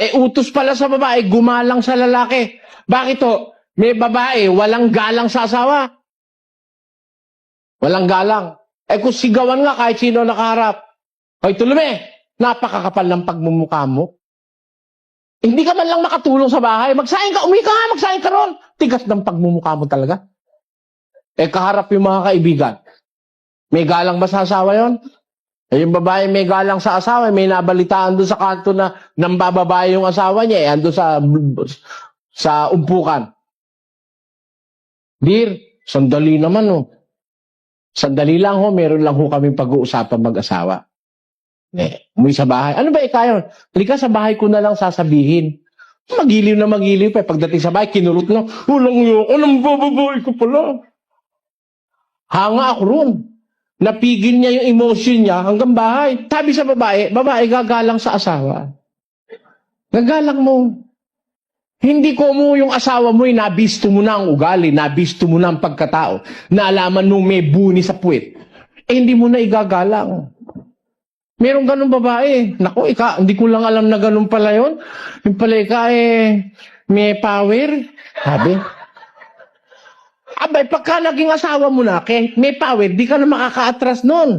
Eh, utos pala sa babae, gumalang sa lalaki. Bakit to? May babae, walang galang sa asawa. Walang galang. Eh kung sigawan nga kahit sino nakaharap. Hoy, tulume, napakakapal ng pagmumukha mo. Hindi ka man lang makatulong sa bahay. Magsaing ka, umi ka nga, magsaing ka ron. Tigas ng pagmumukha mo talaga. Eh, kaharap yung mga kaibigan. May galang ba sa asawa yon? Eh, yung babae may galang sa asawa, may nabalitaan doon sa kanto na nang bababae yung asawa niya, eh, ando sa, sa umpukan. Dear, sandali naman oh. Sandali lang ho, meron lang ho kami pag-uusapan mag-asawa. Eh, umuwi sa bahay. Ano ba ikayon? Halika sa bahay ko na lang sasabihin. Magiliw na magiliw pa. Pagdating sa bahay, kinulot na, walang yung ako ng bababae ko pala. Hanga ako ron. Napigil niya yung emotion niya hanggang bahay. Sabi sa babae, babae gagalang sa asawa. Gagalang mo. Hindi ko mo yung asawa mo, eh, nabisto mo na ang ugali, nabisto mo na ang pagkatao, naalaman nung may buni sa puwit. Eh, hindi mo na igagalang. Meron ganun babae. Naku, ika, hindi ko lang alam na ganun pala yun. Yung pala ika, eh, may power. Sabi. Abay, pagka naging asawa mo na, kay may power, di ka na makaka-atras nun.